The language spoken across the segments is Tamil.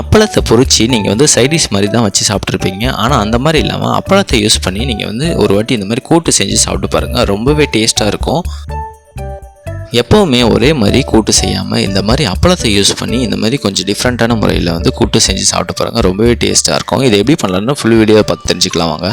அப்பளத்தை பொறிச்சு நீங்கள் வந்து சைடிஷ் மாதிரி தான் வச்சு சாப்பிட்ருப்பீங்க ஆனால் அந்த மாதிரி இல்லாமல் அப்பளத்தை யூஸ் பண்ணி நீங்கள் வந்து ஒரு வாட்டி இந்த மாதிரி கூட்டு செஞ்சு சாப்பிட்டு பாருங்கள் ரொம்பவே டேஸ்ட்டாக இருக்கும். எப்போவுமே ஒரே மாதிரி கூட்டு செய்யாமல் இந்த மாதிரி அப்பளத்தை யூஸ் பண்ணி இந்த மாதிரி கொஞ்சம் டிஃப்ரெண்ட்டான முறையில் வந்து கூட்டு செஞ்சு சாப்பிட்டு பாருங்கள் ரொம்பவே டேஸ்ட்டாக இருக்கும். இதை எப்படி பண்ணலான்னு ஃபுல் வீடியோ பார்த்து தெரிஞ்சுக்கலாம் வாங்க.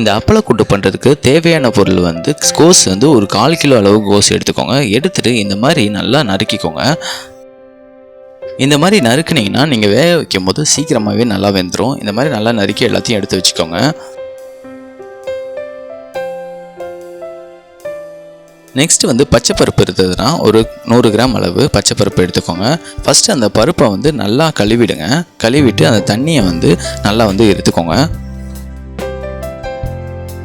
இந்த அப்பளக்கூட்டு பண்ணுறதுக்கு தேவையான பொருள் வந்து கோஸ் வந்து ஒரு கால் கிலோ அளவு கோஸ் எடுத்துக்கோங்க. எடுத்துட்டு இந்த மாதிரி நல்லா நறுக்கிக்கோங்க. இந்த மாதிரி நறுக்குனீங்கன்னா நீங்கள் வேக வைக்கும் போது சீக்கிரமாகவே நல்லா வெந்துடும் இந்த மாதிரி நல்லா நறுக்கி எல்லாத்தையும் எடுத்து வச்சுக்கோங்க. நெக்ஸ்ட் வந்து பச்சை பருப்பு இருந்ததுன்னா ஒரு நூறு கிராம் அளவு பச்சை பருப்பு எடுத்துக்கோங்க. ஃபஸ்ட்டு அந்த பருப்பை வந்து நல்லா கழுவிடுங்க. கழுவிட்டு அந்த தண்ணியை வந்து நல்லா வந்து எடுத்துக்கோங்க.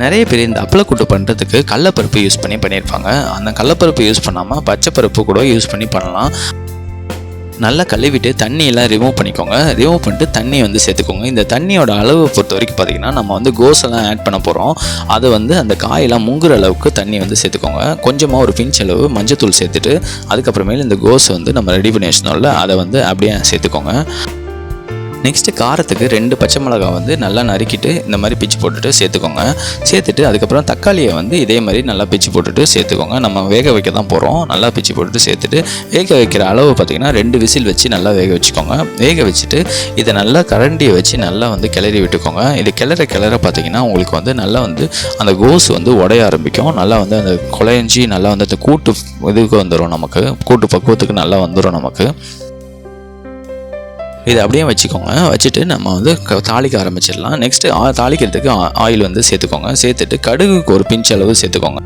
நிறைய பேர் இந்த அப்பளக்கூட்டு பண்ணுறதுக்கு கடலப்பருப்பு யூஸ் பண்ணி பண்ணியிருப்பாங்க. அந்த கடலப்பருப்பு யூஸ் பண்ணாமல் பச்சை பருப்பு கூட யூஸ் பண்ணி பண்ணலாம். நல்லா கழுவிட்டு தண்ணியெல்லாம் ரிமூவ் பண்ணிக்கோங்க. ரிமூவ் பண்ணிட்டு தண்ணி வந்து சேர்த்துக்கோங்க. இந்த தண்ணியோட அளவு பொறுத்த வரைக்கும் பார்த்தீங்கன்னா நம்ம வந்து கோஸெல்லாம் ஆட் பண்ண போகிறோம் அது வந்து அந்த காயெல்லாம் முங்குற அளவுக்கு தண்ணி வந்து சேர்த்துக்கோங்க. கொஞ்சமாக ஒரு பிஞ்ச் அளவு மஞ்சத்தூள் சேர்த்துட்டு அதுக்கப்புறமேல இந்த கோஸ் வந்து நம்ம ரெடி பண்ணி வச்சிருந்தோம்ல அதை வந்து அப்படியே சேர்த்துக்கோங்க. நெக்ஸ்ட்டு காரத்துக்கு ரெண்டு பச்சை மிளகா வந்து நல்லா நறுக்கிட்டு இந்த மாதிரி பிச்சு போட்டுட்டு சேர்த்துக்கோங்க. சேர்த்துட்டு அதுக்கப்புறம் தக்காளியை வந்து இதே மாதிரி நல்லா பிச்சு போட்டுட்டு சேர்த்துக்கோங்க. நம்ம வேக வைக்க தான் போகிறோம் நல்லா பிச்சு போட்டுட்டு சேர்த்துட்டு வேக வைக்கிற அளவு பார்த்திங்கன்னா ரெண்டு விசில் வச்சு நல்லா வேக வச்சுக்கோங்க. வேக வச்சுட்டு இதை நல்லா கரண்டியை வச்சு நல்லா வந்து கிளறி விட்டுக்கோங்க. இது கிளற கிளற பார்த்திங்கன்னா உங்களுக்கு வந்து நல்லா வந்து அந்த கோஸ் வந்து உடைய ஆரம்பிக்கும். நல்லா வந்து அந்த குழைஞ்சி நல்லா வந்து அந்த கூட்டு இதுக்கு வந்துடும் நமக்கு. கூட்டு பக்குவத்துக்கு நல்லா வந்துடும் நமக்கு. இதை அப்படியே வச்சுக்கோங்க. வச்சுட்டு நம்ம வந்து க- தாளிக்க ஆரம்பிச்சிடலாம். நெக்ஸ்ட்டு தாளிக்கிறதுக்கு ஆ- ஆயில் வந்து சேர்த்துக்கோங்க. சேர்த்துட்டு கடுகுக்கு ஒரு பிஞ்ச் அளவு சேர்த்துக்கோங்க.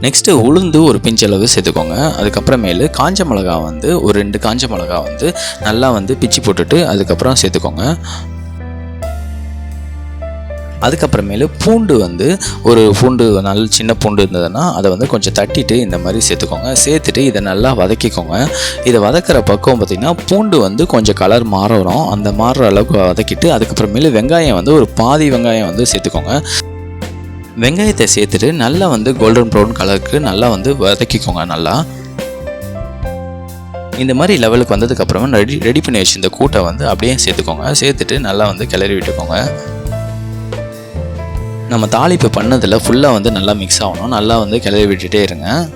நெக்ஸ்ட்டு உளுந்து ஒரு பிஞ்ச் அளவு சேர்த்துக்கோங்க. அதுக்கப்புறமேலு காஞ்ச மிளகா வந்து ஒரு ரெண்டு காஞ்ச மிளகா வந்து நல்லா வந்து பிச்சு போட்டுட்டு அதுக்கப்புறம் சேர்த்துக்கோங்க. அதுக்கப்புறமேலு பூண்டு வந்து ஒரு பூண்டு நல்ல சின்ன பூண்டு இருந்ததுன்னா அதை வந்து கொஞ்சம் தட்டிட்டு இந்த மாதிரி சேர்த்துக்கோங்க. சேர்த்துட்டு இதை நல்லா வதக்கிக்கோங்க. இதை வதக்கிற பக்கம் பார்த்திங்கன்னா பூண்டு வந்து கொஞ்சம் கலர் மாறணும் அந்த மாறுற அளவுக்கு வதக்கிட்டு அதுக்கப்புறமேலு வெங்காயம் வந்து ஒரு பாதி வெங்காயம் வந்து சேர்த்துக்கோங்க. வெங்காயத்தை சேர்த்துட்டு நல்லா வந்து கோல்டன் ப்ரௌன் கலருக்கு நல்லா வந்து வதக்கிக்கோங்க நல்லா. இந்த மாதிரி லெவலுக்கு வந்ததுக்கப்புறமா ரெடி ரெடி பண்ணி வச்சு இந்த கூட்டை வந்து அப்படியே சேர்த்துக்கோங்க. சேர்த்துட்டு நல்லா வந்து கிளறி விட்டுக்கோங்க. நம்ம தாளிப்பு பண்ணதில் ஃபுல்லாக வந்து நல்லா மிக்ஸ் ஆகணும். நல்லா வந்து கிளறி விட்டுட்டே இருங்க.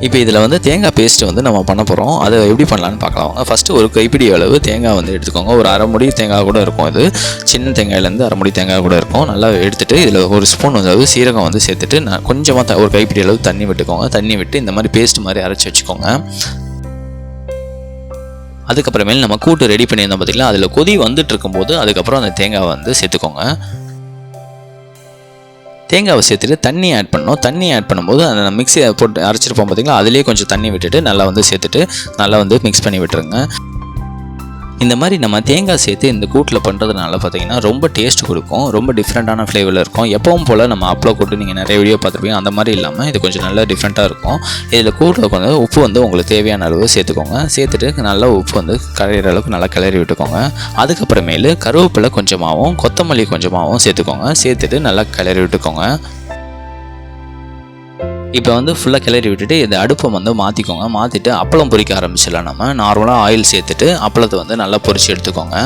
இப்போ இதில் வந்து தேங்காய் பேஸ்ட் வந்து நம்ம பண்ண போகிறோம் அதை எப்படி பண்ணலான்னு பார்க்கலாம் ஃபஸ்ட்டு ஒரு கைப்பிடி அளவு தேங்காய் வந்து எடுத்துக்கோங்க. ஒரு அரை முடி தேங்காய் கூட இருக்கும் இது. சின்ன தேங்காயிலேருந்து அரை முடி தேங்காய் கூட இருக்கும். நல்லா எடுத்துகிட்டு இதில் ஒரு ஸ்பூன் அளவு சீரகம் வந்து சேர்த்துட்டு நான் கொஞ்சமாக த- ஒரு கைப்பிடி அளவு தண்ணி விட்டுக்கோங்க. தண்ணி விட்டு இந்த மாதிரி பேஸ்ட் மாதிரி அரைச்சி வச்சுக்கோங்க. அதுக்கப்புறமேல் நம்ம கூட்டு ரெடி பண்ணியிருந்தோம் பார்த்தீங்களா அதில் கொதி வந்துட்டு இருக்கும்போது அதுக்கப்புறம் அந்த தேங்காவை வந்து சேர்த்துக்கோங்க. தேங்காவை சேர்த்துட்டு தண்ணி ஆட் பண்ணணும். தண்ணி ஆட் பண்ணும்போது அந்த மிக்ஸியை போட்டு அரைச்சிருப்போம் பார்த்தீங்களா அதுலேயே கொஞ்சம் தண்ணி விட்டுட்டு நல்லா வந்து சேர்த்துட்டு நல்லா வந்து மிக்ஸ் பண்ணி விட்டுருங்க. இந்த மாதிரி நம்ம தேங்காய் சேர்த்து இந்த கூட்டில் பண்ணுறதுனால பார்த்தீங்கன்னா ரொம்ப டேஸ்ட் கொடுக்கும் ரொம்ப டிஃப்ரெண்ட்டான ஃப்ளேவரில் இருக்கும். எப்பவும் போல் நம்ம அப்பளம் கூட்டு நீங்கள் நிறைய வீடியோ பார்த்துருப்பீங்க. அந்த மாதிரி இல்லாமல் இது கொஞ்சம் நல்லா டிஃப்ரெண்ட்டாக இருக்கும். இதில் கூட்டில் கொஞ்சம் உப்பு வந்து உங்களுக்கு தேவையான அளவு சேர்த்துக்கோங்க. சேர்த்துட்டு நல்லா உப்பு வந்து கலையிற அளவுக்கு நல்லா கிளறி விட்டுக்கோங்க. அதுக்கப்புறமேலு கருவேப்பிலை கொஞ்சமாகவும் கொத்தமல்லி கொஞ்சமாகவும் சேர்த்துக்கோங்க. சேர்த்துட்டு நல்லா கிளறி விட்டுக்கோங்க. இப்போ வந்து ஃபுல்லாக கிளறி விட்டுட்டு இந்த அடுப்பை வந்து மாற்றிக்கோங்க மாற்றிட்டு அப்பளம் பொரிக்க ஆரம்பிச்சிடலாம் நம்ம. நார்மலாக ஆயில் சேர்த்துட்டு அப்பளத்தை வந்து நல்லா பொரிச்சு எடுத்துக்கோங்க.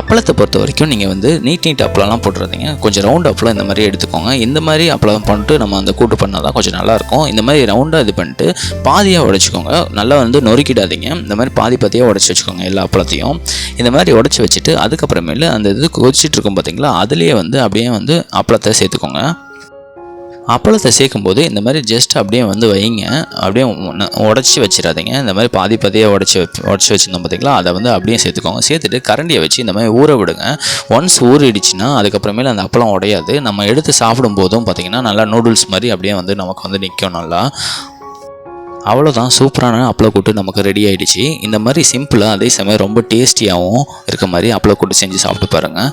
அப்பளத்தை பொறுத்த வரைக்கும் நீங்கள் வந்து நீட் நீட் அப்பளம்லாம் போட்டுறாதீங்க. கொஞ்சம் ரவுண்ட் அப்பளம் இந்த மாதிரி எடுத்துக்கோங்க. இந்த மாதிரி அப்பளம் பண்ணிட்டு நம்ம அந்த கூட்டு பண்ணால் தான் கொஞ்சம் நல்லாயிருக்கும். இந்த மாதிரி ரவுண்டாக இது பண்ணிட்டு பாதியாக உடைச்சிக்கோங்க. நல்லா வந்து நொறுக்கிடாதீங்க. இந்த மாதிரி பாதி பாதியாக உடச்சி வச்சுக்கோங்க எல்லா அப்பளத்தையும். இந்த மாதிரி உடச்சி வச்சுட்டு அதுக்கப்புறமேலு அந்த இது கொதிச்சிட்டு இருக்கும் பார்த்தீங்களா அதுலேயே வந்து அப்படியே வந்து அப்பளத்தை சேர்த்துக்கோங்க. அப்பளத்தை சேர்க்கும்போது இந்த மாதிரி ஜஸ்ட் அப்படியே வந்து வைங்க. அப்படியே உடச்சி வச்சிடாதீங்க. இந்த மாதிரி பாதி பாதியாக உடச்சி உடச்சி வச்சுருந்தோம் பார்த்தீங்களா அதை வந்து அப்படியே சேர்த்துக்கோங்க. சேர்த்துட்டு கரண்டியை வச்சு இந்த மாதிரி ஊற விடுங்க. ஒன்ஸ் ஊறிடுச்சுன்னா அதுக்கப்புறமேல அந்த அப்பளம் உடையாது. நம்ம எடுத்து சாப்பிடும் போதும் பார்த்தீங்கன்னா நல்லா நூடுல்ஸ் மாதிரி அப்படியே வந்து நமக்கு வந்து நிற்கும் நல்லா. அவ்வளோதான் சூப்பரான அப்பளக்கூட்டு நமக்கு ரெடி ஆகிடுச்சு இந்த மாதிரி சிம்பிளாக அதே சமயம் ரொம்ப டேஸ்டியாகவும் இருக்க மாதிரி அப்பளக்கூட்டு செஞ்சு சாப்பிட்டு பாருங்கள்